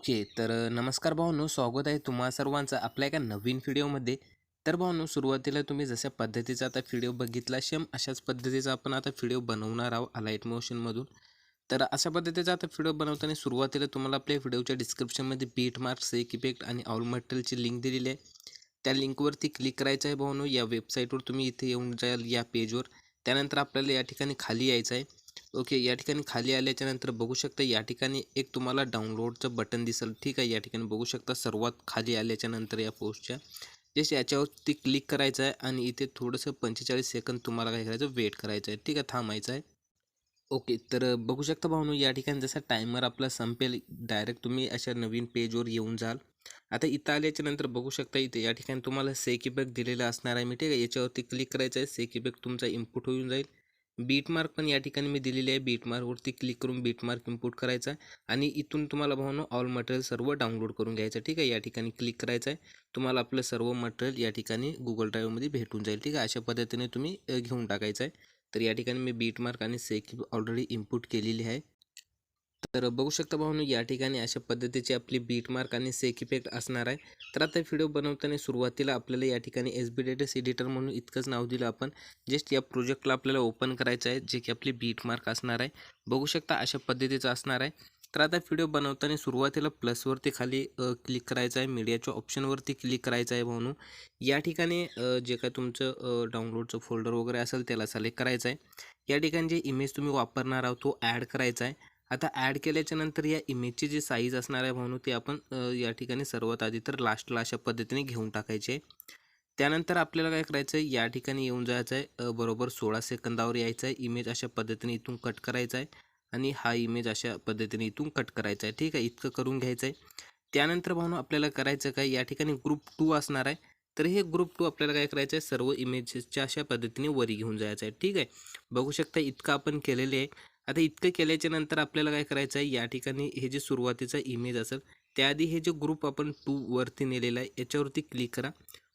Okay तर नमस्कार भाऊनो स्वागत आहे तुम्हा सर्वांचं आपल्या एका नवीन व्हिडिओमध्ये. तर भाऊनो सुरुवातीला तुम्ही जशा पद्धतीचा आता व्हिडिओ बघितला सेम अशाच पद्धतीचा आपण आता व्हिडिओ बनवणार आहोत अलाईट मोशनमधून तर अशा पद्धतीचा आता व्हिडिओ बनवताना सुरुवातीला तुम्हाला आपल्या व्हिडिओच्या डिस्क्रिप्शनमध्ये बीट मार्क सेक इफेक्ट आणि ऑल मटेरियलची लिंक दिलेली आहे. त्या लिंकवरती क्लिक करायचं आहे भाऊनो या वेबसाईटवर तुम्ही इथे येऊन जाल या पेजवर त्यानंतर आपल्याला या ठिकाणी खाली यायचं आहे. ओके या ठिकाणी खाली आल्याच्यानंतर बघू शकता या ठिकाणी एक तुम्हाला डाउनलोडचं बटन दिसेल. ठीक आहे या ठिकाणी बघू शकता सर्वात खाली आल्याच्यानंतर या पोस्टच्या जस्ट याच्यावरती क्लिक करायचं आहे आणि इथे थोडंसं पंचेचाळीस सेकंद तुम्हाला काय करायचं वेट करायचं आहे. ठीक आहे थांबायचं आहे. ओके तर बघू शकता भाऊनो या ठिकाणी जसा टायमर आपला संपेल डायरेक्ट तुम्ही अशा नवीन पेजवर येऊन जाल. आता इथं आल्याच्यानंतर बघू शकता इथे या ठिकाणी तुम्हाला सेक इफेक्ट दिलेला असणार आहे. मी ठीक आहे याच्यावरती क्लिक करायचं आहे. सेक इफेक्ट तुमचा इम्पुट होऊन जाईल. बीट मार्क पण या ठिकाणी मी दिलेली आहे. बीट मार्कवरती क्लिक करून बीट मार्क इम्पोर्ट करायचा आहे. आणि इथून तुम्हाला भावनो ऑल मटेरियल सर्व डाउनलोड करून घ्यायचं ठीक आहे? या ठिकाणी क्लिक करायचं आहे. तुम्हाला आपलं सर्व मटेरियल या ठिकाणी गुगल ड्राईव्हमध्ये भेटून जाईल. ठीक आहे? अशा पद्धतीने तुम्ही घेऊन टाकायचं आहे. तर या ठिकाणी मी बीट मार्क आणि सेक ऑलरेडी इम्पोर्ट केलेली आहे. तर बघू शकता भाऊनो या ठिकाणी अशा पद्धतीची आपली बीट मार्क आणि सेक इफेक्ट असणार आहे. तर आता व्हिडिओ बनवताना सुरुवातीला आपल्याला या ठिकाणी एस बी डेटस एडिटर म्हणून इतकंच नाव दिलं आपण. जस्ट या प्रोजेक्टला आपल्याला ओपन करायचं आहे जे की आपली बीट मार्क असणार आहे. बघू शकता अशा पद्धतीचं असणार आहे. तर आता व्हिडिओ बनवताना सुरुवातीला प्लसवरती खाली क्लिक करायचं आहे. मीडियाच्या ऑप्शनवरती क्लिक करायचं आहे म्हणून. या ठिकाणी जे काय तुमचं डाउनलोडचं फोल्डर वगैरे असेल त्याला सिलेक्ट करायचं आहे. या ठिकाणी जे इमेज तुम्ही वापरणार आहोत तो ॲड करायचा आहे. आता ॲड केल्याच्यानंतर या इमेजची जी साईज असणार आहे म्हणून ती आपण या ठिकाणी सर्वात आधी तर लास्टला अशा पद्धतीने घेऊन टाकायची त्यानंतर आपल्याला काय करायचं आहे? या ठिकाणी येऊन जायचं आहे. बरोबर सोळा सेकंदावर यायचं आहे. इमेज अशा पद्धतीने इथून कट करायचा आहे. आणि हा इमेज अशा पद्धतीने इथून कट करायचा आहे. ठीक आहे? इतकं करून घ्यायचं आहे. त्यानंतर भावनो आपल्याला करायचं काय? या ठिकाणी ग्रुप टू असणार आहे. तर हे ग्रुप टू आपल्याला काय करायचं आहे? सर्व इमेजेसच्या अशा पद्धतीने वरी घेऊन जायचं आहे. ठीक आहे? बघू शकता इतकं आपण केलेले आहे. आता इतकं केल्याच्यानंतर आपल्याला काय करायचं आहे? या ठिकाणी हे जे सुरुवातीचा इमेज असेल त्याआधी हे जे ग्रुप आपण टू वरती नेलेला आहे याच्यावरती क्लिक करा.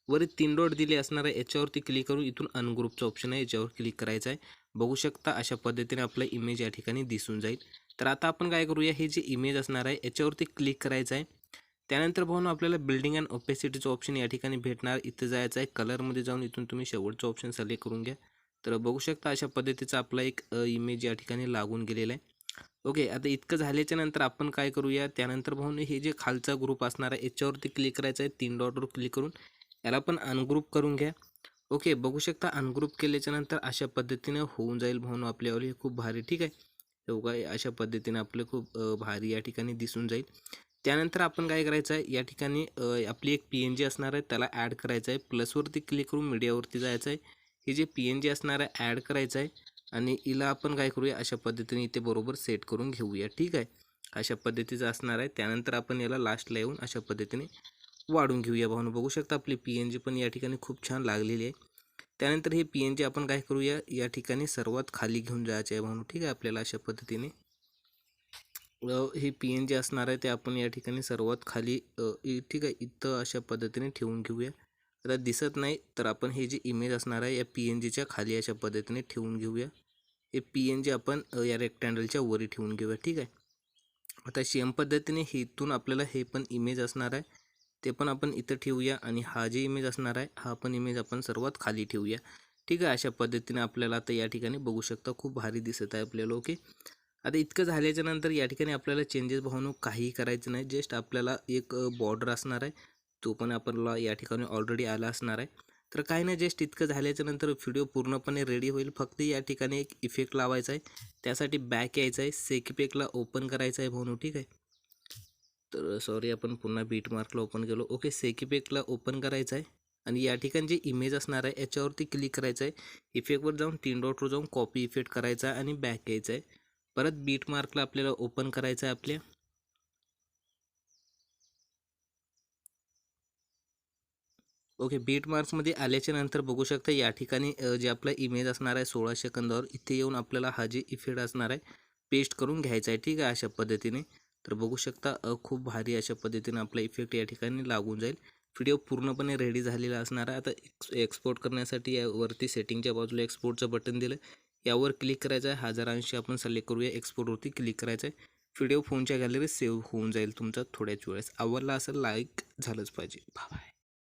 वर तीन डॉट दिले असणार आहे याच्यावरती क्लिक करून इथून अनग्रुपचं ऑप्शन आहे याच्यावर क्लिक करायचं आहे. बघू शकता अशा पद्धतीने आपला इमेज या ठिकाणी दिसून जाईल. तर आता आपण काय करूया हे जे इमेज असणार आहे याच्यावरती क्लिक करायचं आहे. त्यानंतर भाऊन आपल्याला बिल्डिंग अँड ओपेसिटीचं ऑप्शन या ठिकाणी भेटणार. इथं जायचं आहे कलरमध्ये जाऊन इथून तुम्ही शेवटचं ऑप्शन सिलेक्ट करून घ्या. तर बघू शकता अशा पद्धतीचा आपला एक इमेज या ठिकाणी लागून गेलेला आहे. ओके आता इतकं झाल्याच्यानंतर आपण काय करूया? त्यानंतर भाऊन हे जे खालचा ग्रुप असणार आहे याच्यावरती क्लिक करायचं आहे तीन डॉटवर क्लिक करून. याला पण अनग्रुप करून घ्या. ओके बघू शकता अनग्रुप केल्याच्यानंतर अशा पद्धतीने होऊन जाईल भाऊन आपल्यावर हे खूप भारी ठीक आहे? एवढा अशा पद्धतीने आपलं खूप भारी या ठिकाणी दिसून जाईल. त्यानंतर आपण काय करायचं आहे? या ठिकाणी आपली एक पी एन जी असणार आहे त्याला ॲड करायचं आहे. प्लसवरती क्लिक करून मीडियावरती जायचं आहे. हे जे पी एन जी असणार आहे ॲड करायचं आहे आणि हिला आपण काय करूया अशा पद्धतीने इथे बरोबर सेट करून घेऊया ठीक आहे? अशा पद्धतीचं असणार आहे. त्यानंतर आपण याला लास्टला येऊन अशा पद्धतीने वाढून घेऊया. भावनं बघू शकता आपली पी एन जी पण या ठिकाणी खूप छान लागलेली आहे. त्यानंतर हे पी एन जी आपण काय करूया या ठिकाणी सर्वात खाली घेऊन जायचं आहे म्हणून ठीक आहे? आपल्याला अशा पद्धतीने. हे पी एन जी असणार आहे ते आपण या ठिकाणी सर्वात खाली इ- ठीक आहे? इथं अशा पद्धतीने ठेवून घेऊया. आता दिसत नाही. तर आपण हे जे इमेज असणार आहे या पी एन जीच्या खाली अशा पद्धतीने ठेवून घेऊया. हे पी एन जी आपण या रेक्टँगलच्या वरी ठेवून घेऊया ठीक आहे? आता सेम पद्धतीने हे इथून आपल्याला हे पण इमेज असणार आहे. ते पण आपण इथं ठेवूया आणि हा जे इमेज असणार आहे हा पण इमेज आपण सर्वात खाली ठेवूया. ठीक आहे? अशा पद्धतीने आपल्याला आता या ठिकाणी बघू शकता खूप भारी दिसत आहे आपल्याला ओके? आता इतकं झाल्याच्यानंतर या ठिकाणी आपल्याला चेंजेस भावनो काहीही करायचं नाही. जस्ट आपल्याला एक बॉर्डर असणार आहे. तो पण आपल्याला या ठिकाणी ऑलरेडी आला असणार आहे. तर काही नाही जस्ट इतकं झाल्याच्यानंतर व्हिडिओ पूर्णपणे रेडी होईल. फक्त या ठिकाणी एक इफेक्ट लावायचा आहे. त्यासाठी बॅक यायचं आहे. सेक ओपन करायचं आहे भावनो ठीक आहे? तर सॉरी आपण पुन्हा बीट मार्कला ओपन केलो. ओके सेकीपेकला ओपन करायचं आहे. आणि या ठिकाणी जे इमेज असणार आहे याच्यावरती क्लिक करायचं आहे. इफेक्टवर जाऊन तीन डॉटवर जाऊन कॉपी इफेक्ट करायचा आहे आणि बॅक यायचं आहे. परत बीट मार्कला आपल्याला ओपन करायचं आहे आपल्या. ओके बीट मार्क्समध्ये आल्याच्यानंतर बघू शकता या ठिकाणी जे आपला इमेज असणार आहे सोळा सेकंदावर इथे येऊन आपल्याला हा जे इफेक्ट असणार आहे पेस्ट करून घ्यायचा आहे ठीक आहे अशा पद्धतीने. तर बघू शकता खूप भारी अशा पद्धतीने आपला इफेक्ट या ठिकाणी लागून जाईल. व्हिडिओ पूर्णपणे रेडी झालेला असणार आहे. आता एक्स एक्सपोर्ट करण्यासाठी यावरती सेटिंगच्या बाजूला एक्सपोर्टचं बटन दिलं. यावर क्लिक करायचं आहे. हजारांशी आपण सिलेक्ट करूया. एक्सपोर्टवरती क्लिक करायचं आहे. व्हिडिओ फोनच्या गॅलरीत सेव्ह होऊन जाईल तुमचा थोड्याच वेळेस. आवडला असेल लाईक झालंच पाहिजे. बाय